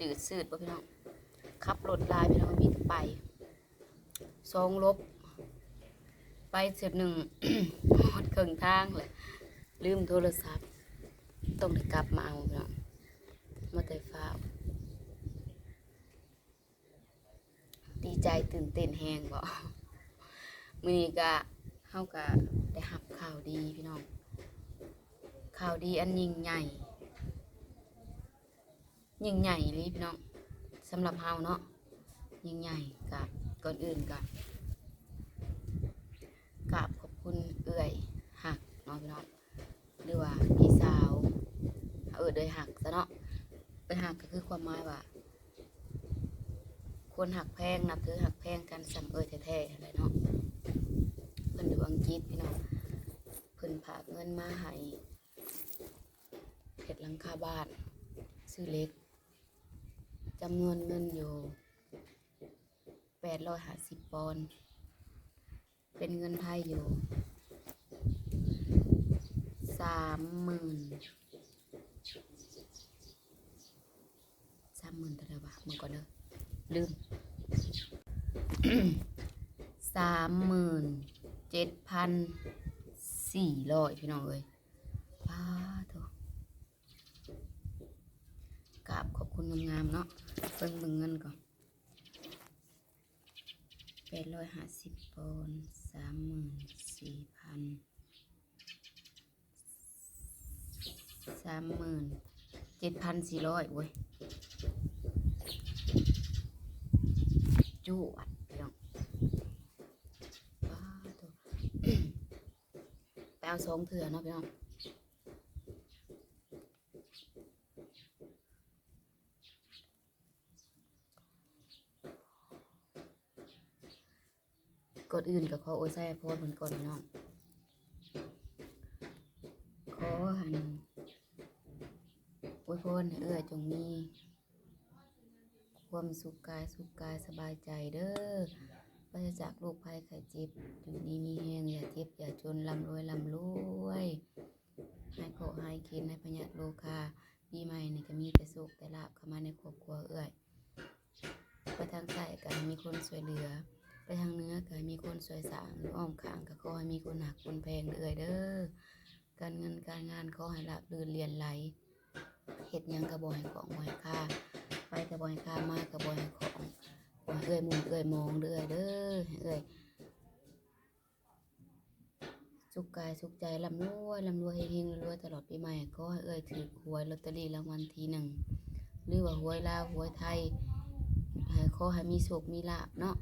จืดสืดบ่พี่น้องขับรถลายพี่น้องมีต่ไปสองลบ ไปเสือหนึ่งหมดครึ่งทางเลยลืมโทรศัพท์ ต้องได้กลับมาเอาพี่น้องมาแต่ฟ้าดีใจตื่นเต้นแฮงบ่มือนี้ก็เฮาก็ได้รับข่าวดีพี่น้องข่าวดีอันยิ่งใหญ่ ยิ่งใหญ่เลยพี่น้องสำหรับเฮาเนาะยิ่งใหญ่กับก่อนอื่นกับกราบขอบคุณเอื่อยหักเนาะพี่น้องหรือว่าพี่สาวเออเดยหักซะเนาะเดยหักก็คือความหมายว่าคนหักแพงนับถือหักแพงกันสำเอยแท้ๆอะไรเนาะเพิ่นอยู่อังกฤษพี่น้องเพิ่นฝากเงินมาให้เฮ็ดหลังคาบ้านซื้อเล็ก จำนวนเงินอยู่แปดร้อยห้าสิบปอนด์เป็นเงินไทยอยู่สามหมื่นสามหมื่นเท่าไหร่วะมึงก่อนเด้อลืมสามหมื่นเจ็ดพันสี่ร้อยพี่น้องเอ้ยป้าโถ กราบขอบคุณงามๆเนาะเพิ่งเบิ่งเงินก่อนแปดร้อยห้าสิบปอนด์สามหมื่นสี่พันสามหมื่นเจ็ดพันสี่ร้อยเว้ยจวดพี่น้องว้าตัวไปเอาสองเถื่อเนาะพี่น้อง ก่อนอื่นก็ขอโอวยใส่พรเพิ่นก่อนน้องขอหันอวยพรให้เอื้อจงมี ความสุขกายสุขกายสบายใจเด้อปราศจากโรคภัยไข้เจ็บอยู่ดีมีแห้งอย่าเจ็บอย่าจนลำรวยลำรวยให้ขอให้คินให้พญาโลคาปีใหม่นี่ก็มีแต่สุขแต่ลาบเข้ามาในครอบครัวเอื้อยไปทางใต้ก็ให้มีคนช่วยเหลือ ทางเนื้อก็ให้มีคนสวยสางหรืออ้อมข้างก็ขอให้มีคนหักคนแพงเรื่อยเด้อการเงินการงานขอให้ราบรื่นเรียนไหลเฮ็ดยังก็บ่ให้ของบ่ให้ค่าไปก็บ่ให้ค่ามาก็บ่ให้ของเอ้อยมุงเอ้อยมองเด้อเด้อเอ้อยสุขกายสุขใจร่ำรวยร่ำรวยเฮงๆรวยตลอดปีใหม่ขอให้เอ้ยถือหวยลอตเตอรี่รางวัลทีหนึ่งหรือว่าหวยลาวหวยไทยให้ขอให้มีโชคมีลาภเนาะ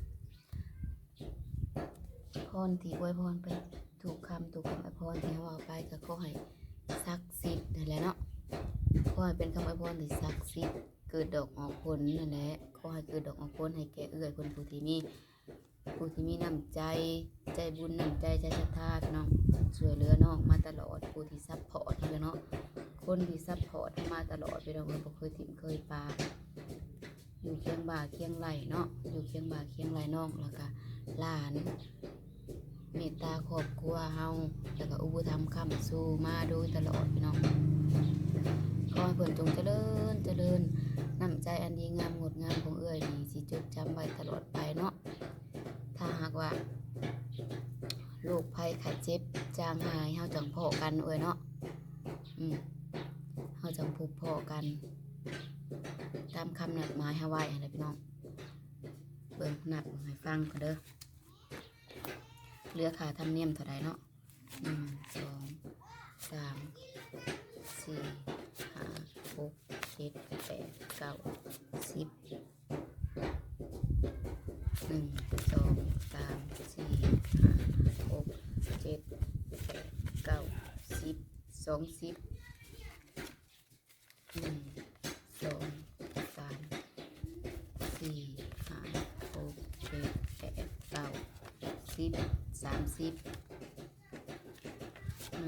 พรที่อวยพรไปถูกคำถูกคำอวยพรที่เขาเอาไปก็ขอให้ศักดิ์สิทธิ์นั่นแหละเนาะขอให้เป็นคำอวยพรที่ศักดิ์สิทธิ์เกิดดอกออกผลนั่นแหละขอให้เกิดดอกออกผลให้แก่เอื้อยคนผู้ที่มีผู้ที่มีน้ำใจใจบุญน้ำใจใจศรัทธาพี่น้องช่วยเหลือน้องมาตลอดผู้ที่ซัพพอร์ตนี่แหละเนาะคนที่ซัพพอร์ตมาตลอดพี่น้องเราบ่เคยถิ่มเคยปาอยู่เคียงบ่าเคียงไหลเนาะอยู่เคียงบ่าเคียงไหลน้องแล้วก็หลาน ตตาครอบครัวเฮาแล้วก็อุปถัมภ์คำสู่มาโดยตลอดพี่น้องขอให้เพิ่นจงเจริญเจริญน้ำใจอันดีงามงดงามของเอื้อยนี่สิจดจำไว้ตลอดไปเนาะถ้าหากว่าโรคภัยไข้เจ็บจางหายเฮาจังพอกันเอ้ยเนาะอืมเฮาจังพบพอกัน ตามคำนัดหมายเฮาไว้หั่นแหละพี่น้องเบิ่งนับให้ฟังก่อนเด้อ เหลือค่าธรรมเนียมเท่าไรเนาะหนึ่งสองสามสี่ห้าหกเจ็ดแปดเก้าสิบหนึ่งสองสามสี่ห้าหกเจ็ดแปดเก้าสิบสองสิบ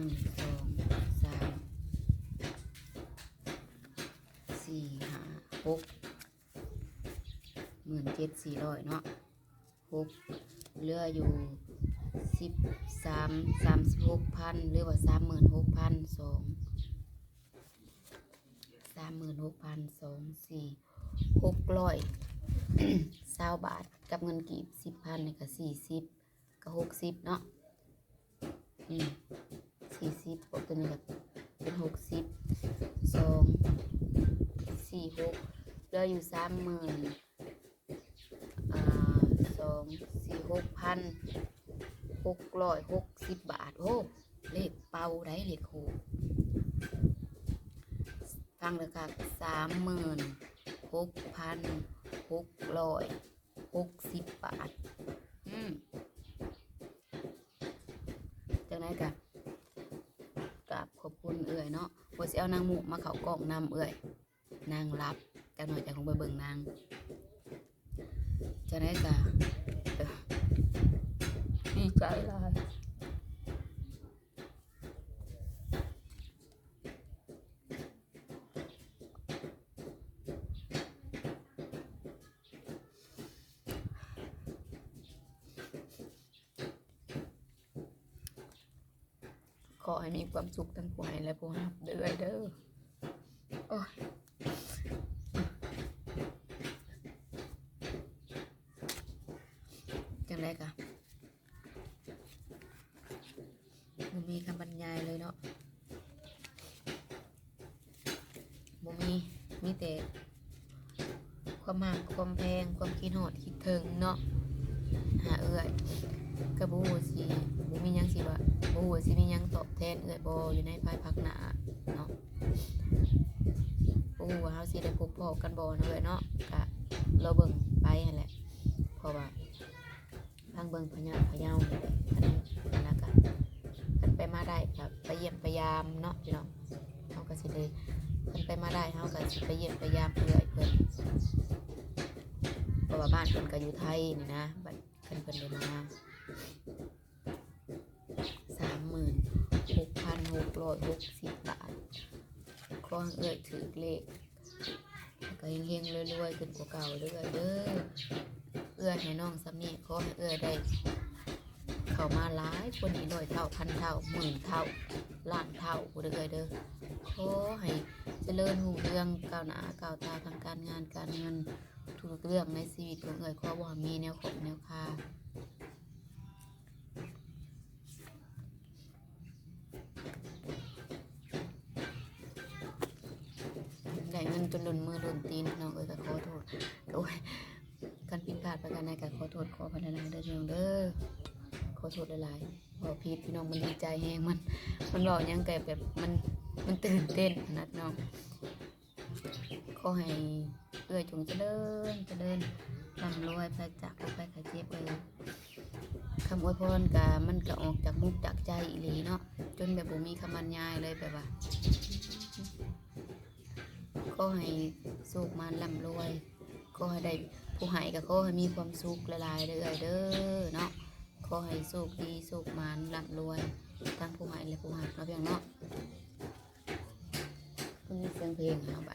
นึ่งสองสามสี่ห้าหกหมื่นเจ็ดสี่ร้อยเนาะหกเหลืออยู่สิบสามสามสิบหกพันหรือว่าสามหมื่นหกพันสองสามหมื่นหกพันสองสี่หกร้อยเศร้าบาทกับเงินกีบสิบพันนี่ก็สี่สิบก็หกสิบเนาะอืม สี่สิบตัวนี้ก็เป็นหกสิบสองสี่หกเหลืออยู่สามหมื่นสองสี่หกพันหกร้อยหกสิบบาทโอ้เลขเป่าได้เลขโหฟังเลยค่ะสามหมื่นหกพันหกร้อยหกสิบบาท อืมจากนั้นกะกราบขอบคุณ เอื่อยเนาะว่สิเอานางหมูมาเขากล่องนำเอื่อยนางรับจากหน่อยจากคงไปเบิ่งนางจากนั้นกะดีใจหลายข อให้มีความสุขทั้งผู้ให้และผู้รับเด้อเด้อโอ้ยจังไรกะมันมีคำบรรยายเลยเนาะบ่มีมีแต่ความหักความแพงความคิดหอดคิดถึงเนาะหาเอื้อยกระบูสิบูมียังสิว่าบูสิมียังตอบ แทนเอื้อยบออยู่ในภายภาคหน้าเนาะบูว่าเฮาสิได้พบพอกันบ่นะเอ้ยเนาะกะเราเบิ่งไปหั่นแหละเพราะว่าทางเบิ่งพะเยาพะเยานี่แหละอันนั้นอันนั้นก็กันไปมาได้ก็ไปเยี่ยมไปยามเนาะพี่น้องเฮาก็สิได้กันไปมาได้เฮาก็สิไปเยี่ยมไปยามเอื้อยเพิ่นเพราะว่าบ้านเพิ่นก็อยู่ไทยนี่นะบัดเพิ่นเพิ่นเลยมาสามหมื่นหกพัน หกร้อยหกสิบบาทขอให้เอื้อถือเลขแล้วก็เฮงๆรวยๆขึ้นกว่าเก่าเด้อเด้อเอื้อให้น้องสำนีขอให้เอื้อได้ เข้ามาหลายคนอีกหน่อยเท่าพันเท่าหมื่นเท่าล้านเท่าเด้อเด้อขอให้เจริญหุ่งเรื่องก้าวหน้าก้าวตาทางการงานการเงินทุกเรื่องในชีวิตของเอ่ยขอบ่มีแนวขอแนวคา จนหล่นมือหล่นตีนน้องเอ๋ยก็ขอโทษโอ้ยการผิดพลาดประการใดก็ขอโทษขอพันนาเด้อพี่น้องเด้อขอโทษหลายๆบอกพีดพี่น้องมันดีใจแฮงมัน มันบอกยังไงแบบมันมันตื่นเต้นนาดน้องขอให้เอื้อยจงเจริญเจริญร่ำรวยไปจากโรคภัยเจ็บเลยคำอวยพรกะมันก็ออกจากมุกจากใจอีหลีเนาะจนแบบบ่มีคำบรรยายเลยแบบว่า ก็ให้สุขมันร่ำรวยก็ให้ได้ผู้ให้ก็ขอให้มีความสุขหลายๆเด้อเด้อเนาะขอให้สุขดีสุขมันร่ำรวยทั้งผู้ให้และผู้หักเนาะเพียงเนาะเพิ่งเสียงเพลงเอาไป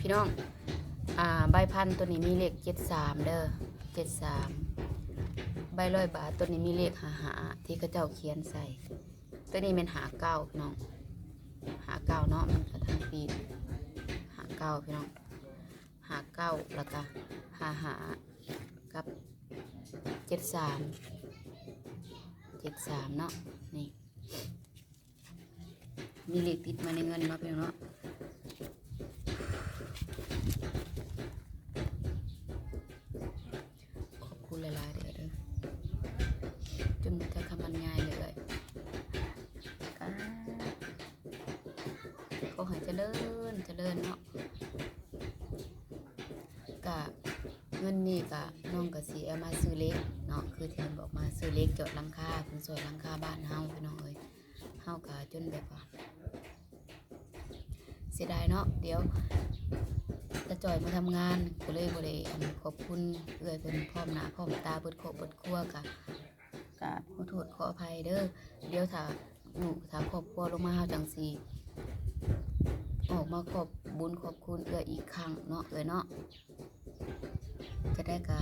พี่น้องอ่าใบพันธุ์ตัวนี้มีเลขเจ็ดสามเด้อเจ็ดสามใบร้อยบาทตัวนี้มีเลขหาหาที่เขาเจ้าเขียนใส่ ตัวนี้เป็นหาเก้าน้องหาเก้าเนาะมันกระทั่งปีหา เก้าพี่น้องหาเก้าแล้วก็หาหากับเจ็ดสามเจ็ดสามเนาะนี่มีเลขติดมาในเงินเนาะพี่น้องเนาะขอบคุณหลายๆเด้อเด้อจนจะคำบรรยายเลยอ่าขอให้เจริญเจริญเนาะกะเงิ นี่กะน้องกะสีเอามาซื้อเล็กเนาะคือที่เพิ่นบอกมาซื้อเล็กจาะหลังคาเพิ่นสวยลังคาบ้านเฮาพี่น้องเอ้ยเฮากะจนแบบว่าเสียดายเนาะเดี๋ยวจะจอยมาทำงานก็เลยบ่ได้ขอบคุณเอื้อยเพิ่นพร้อมหน้าพร้อมตาเบิดโคบเบิดครัวกะกะขอโทษขออภัยเด้อเดี๋ยวถ้าหนูถ้าครอบครัวลงมาเฮาจังสิออกมาขอบบุญขอบคุณเอื้อยอีกครั้งเนาะเอื้อยเนาะ จะได้กะ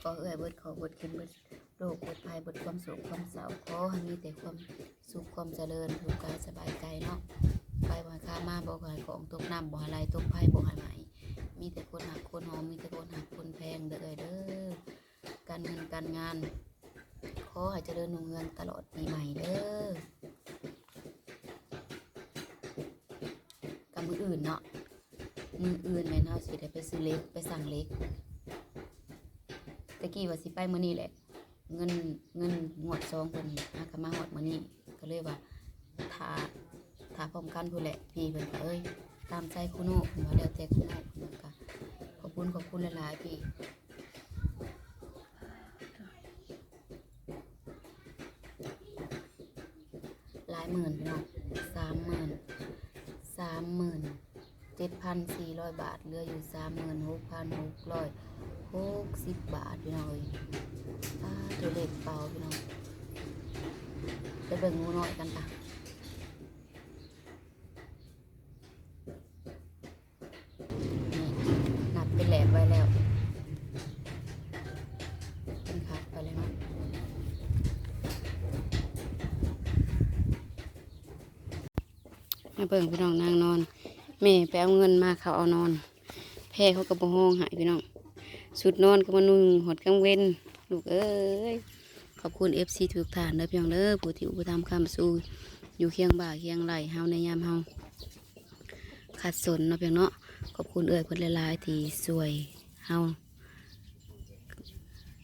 ขอเอื้อยเบิดขอเบิดขึ้นเบิดโรคเบิดภัยเบิดความสุขความเศร้าขอให้มีแต่ความสุขความเจริญสุขกายสบายใจเนาะไปบ่ให้ข้ามาบ่ให้ของตกน้ำบ่ให้ไหลตกไผบ่ให้ไหมมีมีแต่คนหักคนหอมมีแต่คนหักคนแพงเด้อเอ้ยเด้อการเงินการงานขอให้เจริญรุ่งเรืองตลอดปีใหม่เด้อกับมืออื่นเนาะมืออื่นแม่นเฮาสิได้ไปซื้อเล็กไปสั่งเล็ก ตะกี้ว่าสิไปมื้อนี้แหละ เงินเงินงวดซองเพิ่นหากมาฮอดมื้อนี้ก็เลยว่าถ้าถ้าพร้อมกันพู้นแหละพี่เพิ่นก็เอ้ยตามใจคุณโน่เพิ่นว่าแล้วแต่คุณโน่เพิ่นก็ขอบคุณขอบคุณหลายๆพี่หลายหมื่นพี่น้องสามหมื่นสามหมื่น เจ็ดพันสี่ร้อยบาทเหลืออยู่สามหมื่นหกพันหกร้อยหกสิบบาทพี่น้องเอ้ยป้าตัวเล็กเปล่าพี่น้องไปเบิ่งงูน้อยกันปะนี่นับเป็นแหลบไว้แล้วเป็นคัดไปเลยนะมาเบิ่งพี่น้องนางนอน แม่ไปเอาเงินมาเขาเอานอน แพ่เขาก็บ่ห้องหายพี่น้องสุดนอนก็มานุ่งหดกลางเว้นลูกเอ้ยขอบคุณเอฟซีทุกท่านเด้อพี่น้องเด้อผู้ที่อุปถัมภ์คำสู้อยู่เคียงบ่าเคียงไหลเฮาในยามเฮาขัดสนเนาะพี่น้องเนาะขอบคุณเอ่ยเพิ่นหลายที่สวยเฮา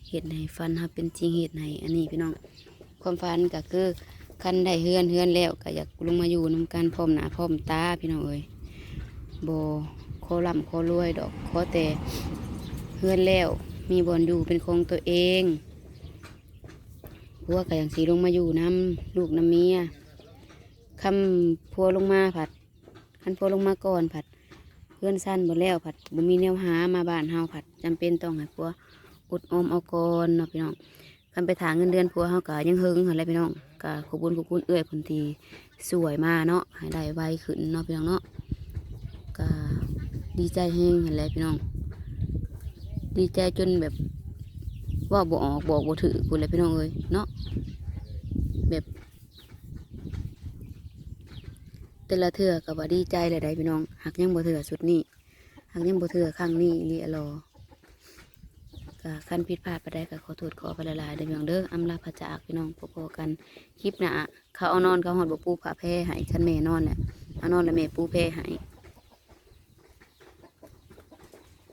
เฮ็ดให้ฟันเฮาเป็นจริงเฮ็ดให้อันนี้พี่น้องความฝันก็คือคันได้เฮือนเฮือนแล้วก็อยากลงมาอยู่นำกันพร้อมหน้าพร้อมตาพี่น้องเอ้ย โบโคล่ำโครวยดอกขอแต่เฮือนแล้ว มีบอนอยู่เป็นของตัวเองพัวก็อย่างสีลงมาอยู่น้ำลูกน้ำเมียคำพัวลงมาผัดคันพัวลงมาก่อนผัด เพื่อนสั้นหมดแล้วผัดบ่มีแนวหามาบ้านเฮาผัดจำเป็นต้องให้พัวอุดอมเอาก่อนเนาะพี่น้องคันไปถางเงินเดือนผัวเฮากะยังเฮงอะไรพี่น้องกะขอบคุณขอบคุณเอื้อยคนทีสวยมาเนาะให้ได้ไวขึ้นเนาะพี่น้องเนาะ กะดีใจแฮงอะไรพี่น้อง ดีใจจนแบบว่าบ่ออกบอกบ่ถือกูเลยพี่น้องเอ้ยเนาะแบบ แต่ละเทื่อก็ว่าดีใจเลยได้พี่น้องหักยังบ่เถื่อสุดนี้หักยังบ่เถื่อครั้งนี้ลีอรอก็ขั้นผิดพลาดไปได้ก็ขอโทษขอไปหลายเด้อพี่น้องเด้ออำลาพระจากพี่น้องพบกันคลิปหน้าเขาเอานอนเขาหอดบ่ปูผ้าแพร่ให้คันแม่นอนแหละเอานอนแล้วแม่ปูแพร่ให้